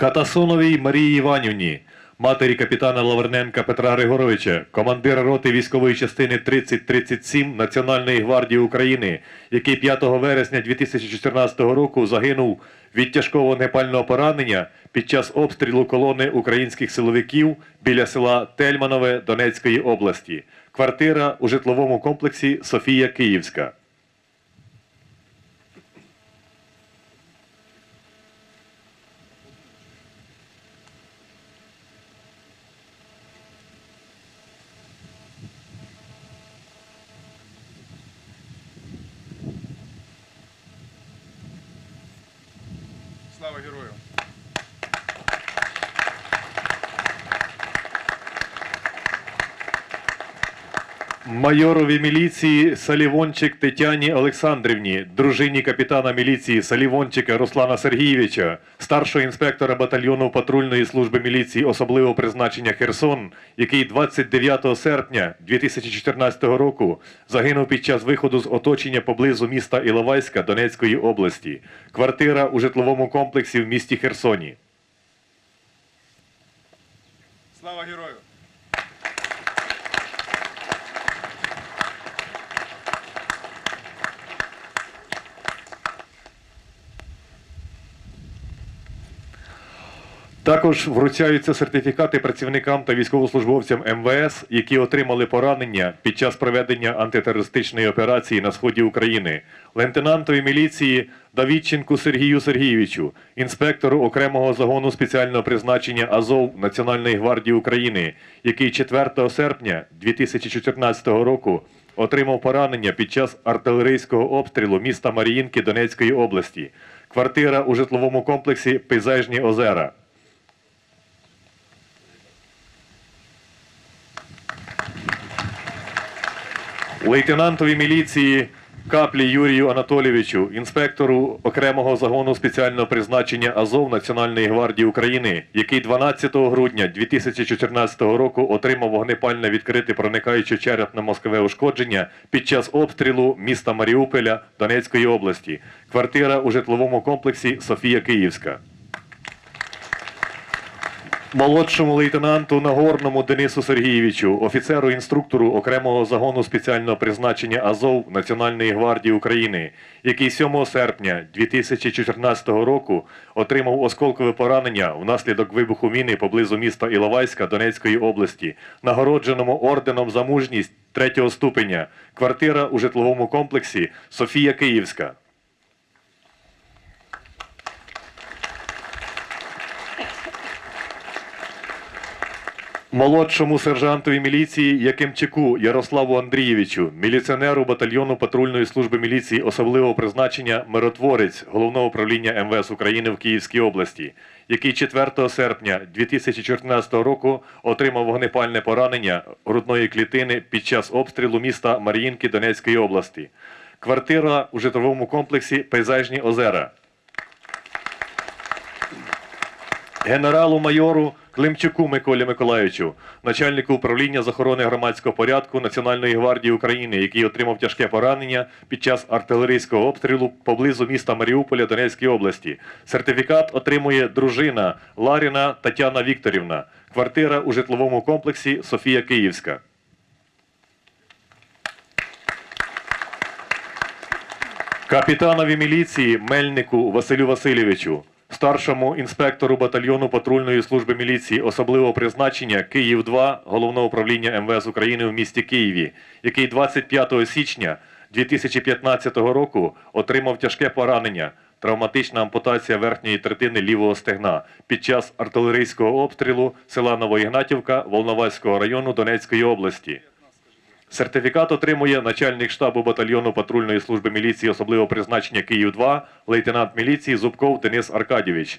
Катасоновій Марії Іванівні, матері капітана Лаврненка Петра Григоровича, командира роти військової частини 3037 Національної гвардії України, який 5 вересня 2014 року загинув від тяжкого вогнепального поранення під час обстрілу колони українських силовиків біля села Тельманове Донецької області. Квартира у житловому комплексі Софія Київська. Слава герою! Майорові міліції Салівончик Тетяні Олександрівні, дружині капітана міліції Салівончика Руслана Сергійовича, старшого інспектора батальйону патрульної служби міліції особливого призначення Херсон, який 29 серпня 2014 року загинув під час виходу з оточення поблизу міста Іловайська Донецької області. Квартира у житловому комплексі в місті Херсоні. Слава герою! Також вручаються сертифікати працівникам та військовослужбовцям МВС, які отримали поранення під час проведення антитерористичної операції на сході України, лейтенантові міліції Давідченку Сергію Сергійовичу, інспектору окремого загону спеціального призначення Азов Національної гвардії України, який 4 серпня 2014 року отримав поранення під час артилерійського обстрілу міста Маріїнки Донецької області. Квартира у житловому комплексі Пейзажні озера. Лейтенантові міліції Каплі Юрію Анатолійовичу, інспектору окремого загону спеціального призначення Азов Національної гвардії України, який 12 грудня 2014 року отримав вогнепальне відкрите проникаюче черепно мозкове ушкодження під час обстрілу міста Маріуполя Донецької області. Квартира у житловому комплексі Софія Київська. Молодшому лейтенанту Нагорному Денису Сергійовичу, офіцеру-інструктору окремого загону спеціального призначення Азов Національної гвардії України, який 7 серпня 2014 року отримав осколкове поранення внаслідок вибуху міни поблизу міста Іловайська Донецької області, нагородженому орденом за мужність третього ступеня, квартира у житловому комплексі Софія Київська. Молодшому сержантові міліції Якимчику Ярославу Андрійовичу, міліціонеру батальйону патрульної служби міліції особливого призначення Миротворець Головного управління МВС України в Київській області, який 4 серпня 2014 року отримав вогнепальне поранення грудної клітини під час обстрілу міста Мар'їнки Донецької області. Квартира у житловому комплексі Пейзажні озера. Генералу-майору Климчуку Миколі Миколаївичу, начальнику управління з охорони громадського порядку Національної гвардії України, який отримав тяжке поранення під час артилерійського обстрілу поблизу міста Маріуполя Донецької області. Сертифікат отримує дружина Ларіна Тетяна Вікторівна. Квартира у житловому комплексі Софія Київська. Капітанові міліції Мельнику Василю Васильовичу, старшому інспектору батальйону патрульної служби міліції особливого призначення Київ 2 головного управління МВС України в місті Києві, який 25 січня 2015 року отримав тяжке поранення. Травматична ампутація верхньої третини лівого стегна під час артилерійського обстрілу села Новоігнатівка Волноваського району Донецької області. Сертифікат отримує начальник штабу батальйону патрульної служби міліції особливого призначення Київ 2 лейтенант міліції Зубков Денис Аркадійович.